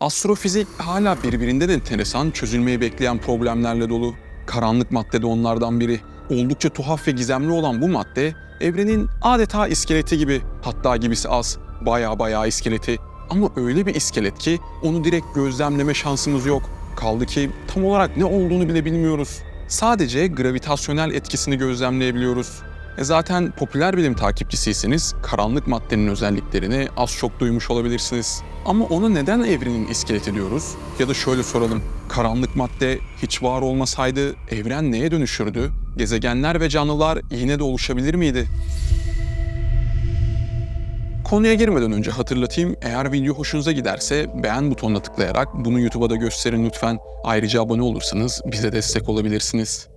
Astrofizik hala birbirinden enteresan, çözülmeyi bekleyen problemlerle dolu. Karanlık madde de onlardan biri. Oldukça tuhaf ve gizemli olan bu madde, evrenin adeta iskeleti gibi. Hatta gibisi az, baya baya iskeleti. Ama öyle bir iskelet ki onu direkt gözlemleme şansımız yok. Kaldı ki tam olarak ne olduğunu bile bilmiyoruz. Sadece gravitasyonel etkisini gözlemleyebiliyoruz. E zaten popüler bilim takipçisiyseniz karanlık maddenin özelliklerini az çok duymuş olabilirsiniz. Ama onu neden evrenin iskeleti diyoruz? Ya da şöyle soralım. Karanlık madde hiç var olmasaydı evren neye dönüşürdü? Gezegenler ve canlılar yine de oluşabilir miydi? Konuya girmeden önce hatırlatayım, eğer video hoşunuza giderse beğen butonuna tıklayarak bunu YouTube'a da gösterin lütfen. Ayrıca abone olursanız bize destek olabilirsiniz.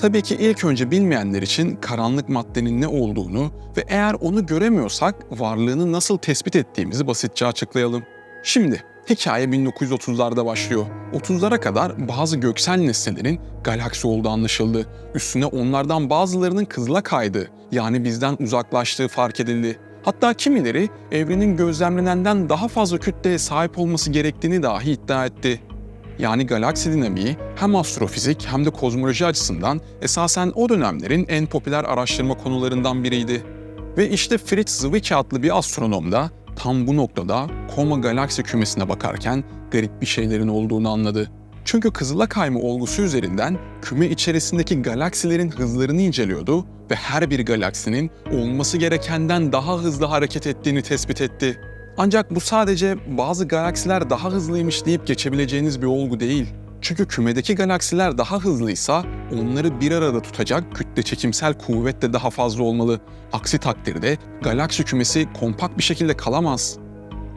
Tabii ki ilk önce bilmeyenler için karanlık maddenin ne olduğunu ve eğer onu göremiyorsak varlığını nasıl tespit ettiğimizi basitçe açıklayalım. Şimdi hikaye 1930'larda başlıyor. 30'lara kadar bazı göksel nesnelerin galaksi olduğu anlaşıldı. Üstüne onlardan bazılarının kızıla kaydığı yani bizden uzaklaştığı fark edildi. Hatta kimileri evrenin gözlemlenenden daha fazla kütleye sahip olması gerektiğini dahi iddia etti. Yani galaksi dinamiği hem astrofizik hem de kozmoloji açısından esasen o dönemlerin en popüler araştırma konularından biriydi. Ve işte Fritz Zwicky adlı bir astronom da tam bu noktada Koma galaksi kümesine bakarken garip bir şeylerin olduğunu anladı. Çünkü kızıla kayma olgusu üzerinden küme içerisindeki galaksilerin hızlarını inceliyordu ve her bir galaksinin olması gerekenden daha hızlı hareket ettiğini tespit etti. Ancak bu sadece bazı galaksiler daha hızlıymış deyip geçebileceğiniz bir olgu değil. Çünkü kümedeki galaksiler daha hızlıysa onları bir arada tutacak kütle çekimsel kuvvet de daha fazla olmalı. Aksi takdirde galaksi kümesi kompakt bir şekilde kalamaz.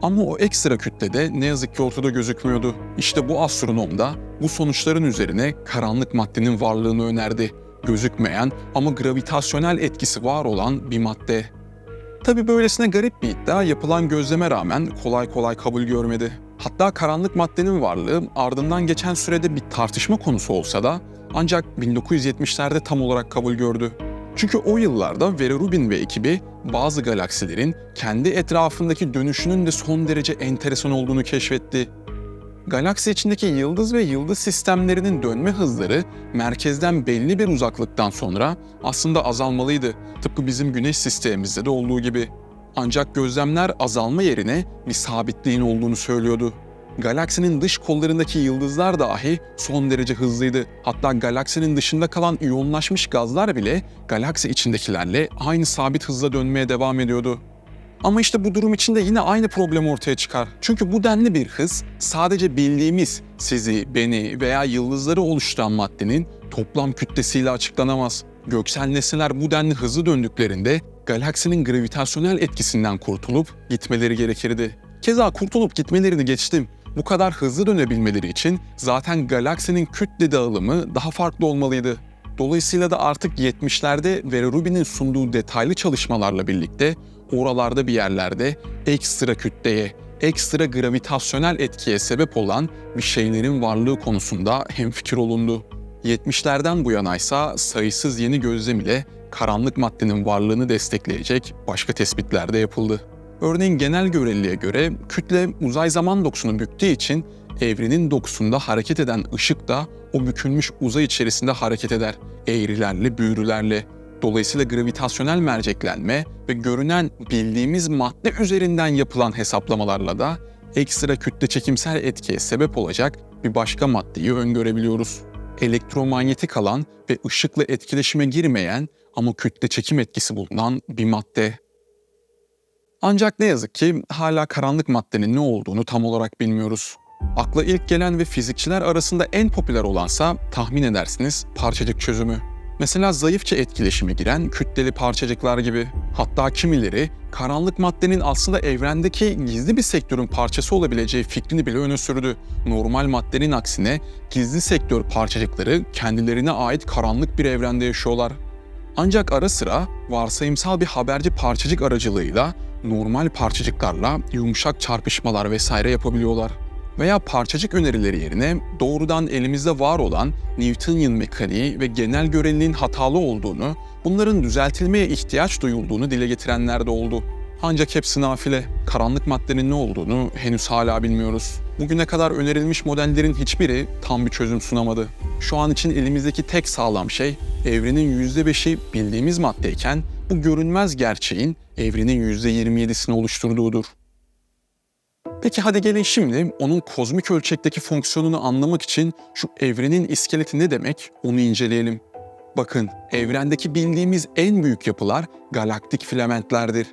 Ama o ekstra kütle de ne yazık ki ortada gözükmüyordu. İşte bu astronom da bu sonuçların üzerine karanlık maddenin varlığını önerdi. Gözükmeyen ama gravitasyonel etkisi var olan bir madde. Tabi böylesine garip bir iddia yapılan gözleme rağmen kolay kolay kabul görmedi. Hatta karanlık maddenin varlığı ardından geçen sürede bir tartışma konusu olsa da ancak 1970'lerde tam olarak kabul gördü. Çünkü o yıllarda Vera Rubin ve ekibi bazı galaksilerin kendi etrafındaki dönüşünün de son derece enteresan olduğunu keşfetti. Galaksi içindeki yıldız ve yıldız sistemlerinin dönme hızları merkezden belli bir uzaklıktan sonra aslında azalmalıydı. Tıpkı bizim güneş sistemimizde de olduğu gibi. Ancak gözlemler azalma yerine bir sabitliğin olduğunu söylüyordu. Galaksinin dış kollarındaki yıldızlar dahi son derece hızlıydı. Hatta galaksinin dışında kalan iyonlaşmış gazlar bile galaksi içindekilerle aynı sabit hızla dönmeye devam ediyordu. Ama işte bu durum içinde yine aynı problem ortaya çıkar. Çünkü bu denli bir hız sadece bildiğimiz sizi, beni veya yıldızları oluşturan maddenin toplam kütlesiyle açıklanamaz. Göksel nesneler bu denli hızlı döndüklerinde galaksinin gravitasyonel etkisinden kurtulup gitmeleri gerekirdi. Keza kurtulup gitmelerini geçtim. Bu kadar hızlı dönebilmeleri için zaten galaksinin kütle dağılımı daha farklı olmalıydı. Dolayısıyla da artık 70'lerde Vera Rubin'in sunduğu detaylı çalışmalarla birlikte oralarda bir yerlerde ekstra kütleye, ekstra gravitasyonel etkiye sebep olan bir şeylerin varlığı konusunda hemfikir olundu. 70'lerden bu yana ise sayısız yeni gözlem ile karanlık maddenin varlığını destekleyecek başka tespitler de yapıldı. Örneğin genel göreliliğe göre kütle uzay zaman dokusunu büktüğü için evrenin dokusunda hareket eden ışık da o bükülmüş uzay içerisinde hareket eder. Eğrilerle, büğrülerle. Dolayısıyla gravitasyonel merceklenme ve görünen bildiğimiz madde üzerinden yapılan hesaplamalarla da ekstra kütle çekimsel etkiye sebep olacak bir başka maddeyi öngörebiliyoruz. Elektromanyetik alan ve ışıkla etkileşime girmeyen ama kütle çekim etkisi bulunan bir madde. Ancak ne yazık ki hala karanlık maddenin ne olduğunu tam olarak bilmiyoruz. Akla ilk gelen ve fizikçiler arasında en popüler olansa tahmin edersiniz parçacık çözümü. Mesela zayıfça etkileşime giren kütleli parçacıklar gibi. Hatta kimileri karanlık maddenin aslında evrendeki gizli bir sektörün parçası olabileceği fikrini bile öne sürdü. Normal maddenin aksine gizli sektör parçacıkları kendilerine ait karanlık bir evrende yaşıyorlar. Ancak ara sıra varsayımsal bir haberci parçacık aracılığıyla normal parçacıklarla yumuşak çarpışmalar vesaire yapabiliyorlar. Veya parçacık önerileri yerine doğrudan elimizde var olan Newtonian mekaniği ve genel göreliliğin hatalı olduğunu, bunların düzeltilmeye ihtiyaç duyulduğunu dile getirenler de oldu. Ancak hepsi nafile. Karanlık maddenin ne olduğunu henüz hala bilmiyoruz. Bugüne kadar önerilmiş modellerin hiçbiri tam bir çözüm sunamadı. Şu an için elimizdeki tek sağlam şey evrenin %5'i bildiğimiz maddeyken bu görünmez gerçeğin evrenin %27'sini oluşturduğudur. Peki hadi gelin şimdi onun kozmik ölçekteki fonksiyonunu anlamak için şu evrenin iskeleti ne demek onu inceleyelim. Bakın, evrendeki bildiğimiz en büyük yapılar galaktik filamentlerdir.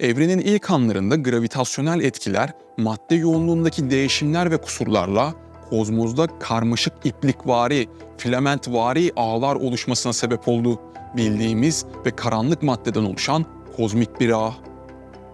Evrenin ilk anlarında gravitasyonel etkiler, madde yoğunluğundaki değişimler ve kusurlarla kozmozda karmaşık iplikvari, filamentvari ağlar oluşmasına sebep oldu. Bildiğimiz ve karanlık maddeden oluşan kozmik bir ağ.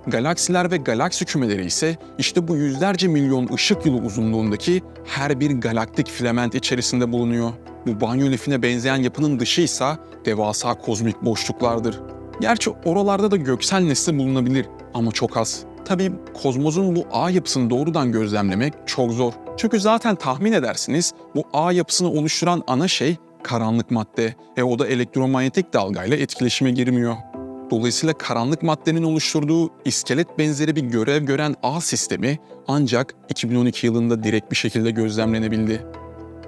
Galaksiler ve galaksi kümeleri ise işte bu yüzlerce milyon ışık yılı uzunluğundaki her bir galaktik filament içerisinde bulunuyor. Bu banyo lifine benzeyen yapının dışı ise devasa kozmik boşluklardır. Gerçi oralarda da göksel nesne bulunabilir ama çok az. Tabii kozmozun bu ağ yapısını doğrudan gözlemlemek çok zor. Çünkü zaten tahmin edersiniz bu ağ yapısını oluşturan ana şey karanlık madde. E o da elektromanyetik dalgayla etkileşime girmiyor. Dolayısıyla karanlık maddenin oluşturduğu iskelet benzeri bir görev gören ağ sistemi ancak 2012 yılında direkt bir şekilde gözlemlenebildi.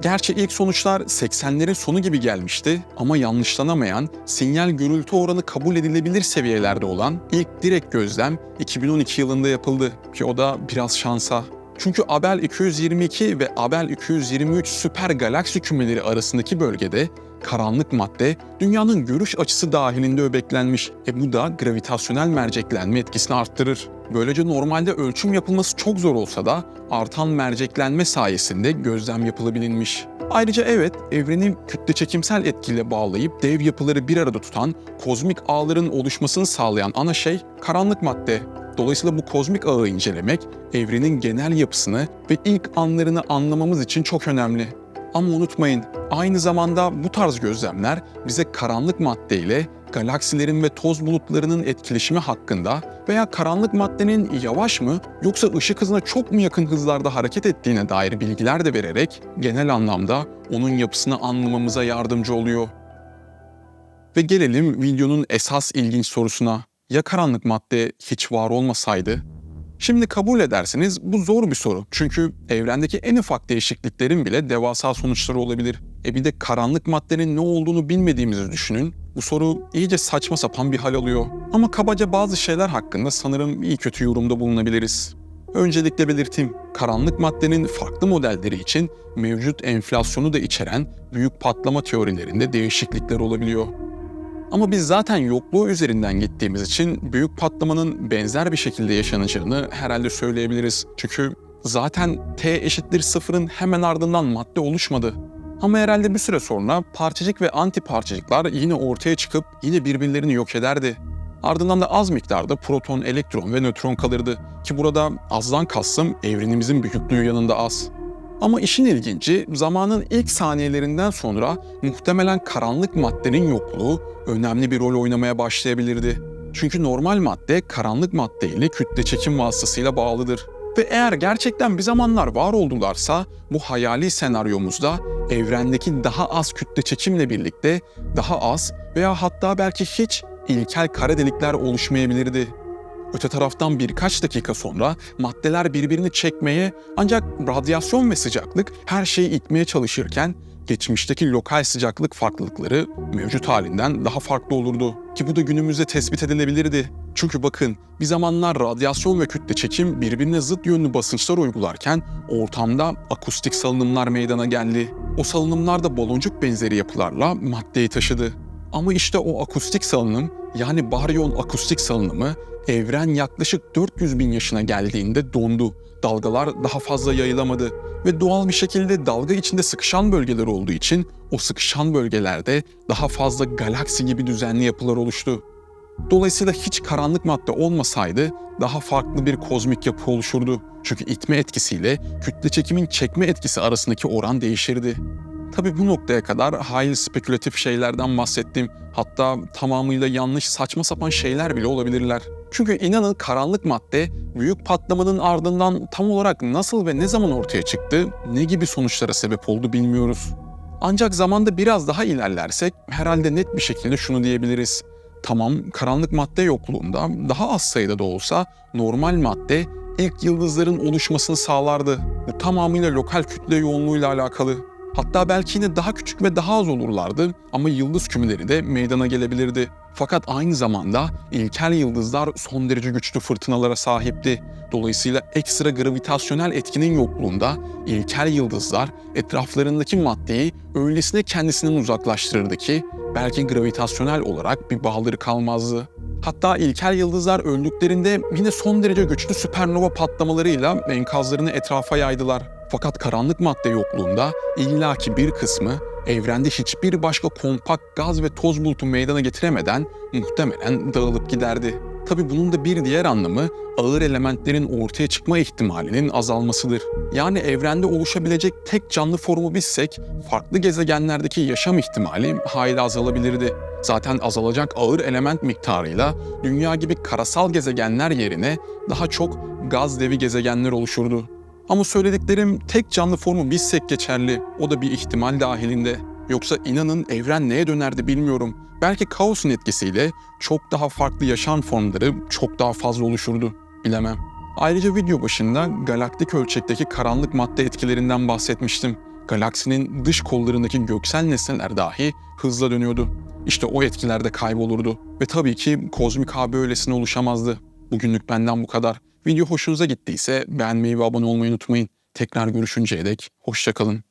Gerçi ilk sonuçlar 80'lerin sonu gibi gelmişti ama yanlışlanamayan, sinyal gürültü oranı kabul edilebilir seviyelerde olan ilk direkt gözlem 2012 yılında yapıldı ki o da biraz şansa. Çünkü Abel 222 ve Abel 223 süper galaksi kümeleri arasındaki bölgede karanlık madde dünyanın görüş açısı dahilinde öbeklenmiş. E bu da gravitasyonel merceklenme etkisini arttırır. Böylece normalde ölçüm yapılması çok zor olsa da artan merceklenme sayesinde gözlem yapılabilinmiş. Ayrıca evet, evreni kütle çekimsel etkiyle bağlayıp dev yapıları bir arada tutan kozmik ağların oluşmasını sağlayan ana şey karanlık madde. Dolayısıyla bu kozmik ağı incelemek, evrenin genel yapısını ve ilk anlarını anlamamız için çok önemli. Ama unutmayın, aynı zamanda bu tarz gözlemler bize karanlık madde ile galaksilerin ve toz bulutlarının etkileşimi hakkında veya karanlık maddenin yavaş mı yoksa ışık hızına çok mu yakın hızlarda hareket ettiğine dair bilgiler de vererek genel anlamda onun yapısını anlamamıza yardımcı oluyor. Ve gelelim videonun esas ilginç sorusuna. Ya karanlık madde hiç var olmasaydı? Şimdi kabul ederseniz bu zor bir soru. Çünkü evrendeki en ufak değişikliklerin bile devasa sonuçları olabilir. E bir de karanlık maddenin ne olduğunu bilmediğimizi düşünün. Bu soru iyice saçma sapan bir hal alıyor. Ama kabaca bazı şeyler hakkında sanırım iyi kötü yorumda bulunabiliriz. Öncelikle belirteyim, karanlık maddenin farklı modelleri için mevcut enflasyonu da içeren büyük patlama teorilerinde değişiklikler olabiliyor. Ama biz zaten yokluğu üzerinden gittiğimiz için büyük patlamanın benzer bir şekilde yaşanacağını herhalde söyleyebiliriz. Çünkü zaten T eşittir sıfırın hemen ardından madde oluşmadı. Ama herhalde bir süre sonra parçacık ve anti parçacıklar yine ortaya çıkıp yine birbirlerini yok ederdi. Ardından da az miktarda proton, elektron ve nötron kalırdı. Ki burada azdan kastım evrenimizin büyüklüğü yanında az. Ama işin ilginci zamanın ilk saniyelerinden sonra muhtemelen karanlık maddenin yokluğu önemli bir rol oynamaya başlayabilirdi. Çünkü normal madde karanlık madde ile kütle çekim vasıtasıyla bağlıdır. Ve eğer gerçekten bir zamanlar var oldularsa bu hayali senaryomuzda evrendeki daha az kütle çekimle birlikte daha az veya hatta belki hiç ilkel kara delikler oluşmayabilirdi. Öte taraftan birkaç dakika sonra maddeler birbirini çekmeye ancak radyasyon ve sıcaklık her şeyi itmeye çalışırken geçmişteki lokal sıcaklık farklılıkları mevcut halinden daha farklı olurdu. Ki bu da günümüzde tespit edilebilirdi. Çünkü bakın bir zamanlar radyasyon ve kütle çekim birbirine zıt yönlü basınçlar uygularken ortamda akustik salınımlar meydana geldi. O salınımlar da baloncuk benzeri yapılarla maddeyi taşıdı. Ama işte o akustik salınım yani baryon akustik salınımı evren yaklaşık 400 bin yaşına geldiğinde dondu. Dalgalar daha fazla yayılamadı ve doğal bir şekilde dalga içinde sıkışan bölgeler olduğu için o sıkışan bölgelerde daha fazla galaksi gibi düzenli yapılar oluştu. Dolayısıyla hiç karanlık madde olmasaydı daha farklı bir kozmik yapı oluşurdu. Çünkü itme etkisiyle kütle çekimin çekme etkisi arasındaki oran değişirdi. Tabi bu noktaya kadar hayli spekülatif şeylerden bahsettim. Hatta tamamıyla yanlış saçma sapan şeyler bile olabilirler. Çünkü inanın karanlık madde büyük patlamanın ardından tam olarak nasıl ve ne zaman ortaya çıktı, ne gibi sonuçlara sebep oldu bilmiyoruz. Ancak zamanda biraz daha ilerlersek herhalde net bir şekilde şunu diyebiliriz. Tamam karanlık madde yokluğunda daha az sayıda da olsa normal madde ilk yıldızların oluşmasını sağlardı. Tamamıyla lokal kütle yoğunluğuyla alakalı. Hatta belki yine daha küçük ve daha az olurlardı ama yıldız kümeleri de meydana gelebilirdi. Fakat aynı zamanda ilkel yıldızlar son derece güçlü fırtınalara sahipti. Dolayısıyla ekstra gravitasyonel etkinin yokluğunda ilkel yıldızlar etraflarındaki maddeyi öylesine kendisinden uzaklaştırırdı ki belki gravitasyonel olarak bir bağları kalmazdı. Hatta ilkel yıldızlar öldüklerinde yine son derece güçlü süpernova patlamalarıyla enkazlarını etrafa yaydılar. Fakat karanlık madde yokluğunda illaki bir kısmı evrende hiçbir başka kompakt gaz ve toz bulutu meydana getiremeden muhtemelen dağılıp giderdi. Tabi bunun da bir diğer anlamı ağır elementlerin ortaya çıkma ihtimalinin azalmasıdır. Yani evrende oluşabilecek tek canlı formu bizsek farklı gezegenlerdeki yaşam ihtimali hayli azalabilirdi. Zaten azalacak ağır element miktarıyla dünya gibi karasal gezegenler yerine daha çok gaz devi gezegenler oluşurdu. Ama söylediklerim tek canlı formu bizsek geçerli. O da bir ihtimal dahilinde. Yoksa inanın evren neye dönerdi bilmiyorum. Belki kaosun etkisiyle çok daha farklı yaşam formları çok daha fazla oluşurdu. Bilemem. Ayrıca video başında galaktik ölçekteki karanlık madde etkilerinden bahsetmiştim. Galaksinin dış kollarındaki göksel nesneler dahi hızla dönüyordu. İşte o etkiler de kaybolurdu. Ve tabii ki kozmik AB öylesine oluşamazdı. Bugünlük benden bu kadar. Video hoşunuza gittiyse beğenmeyi ve abone olmayı unutmayın. Tekrar görüşünceye dek hoşçakalın.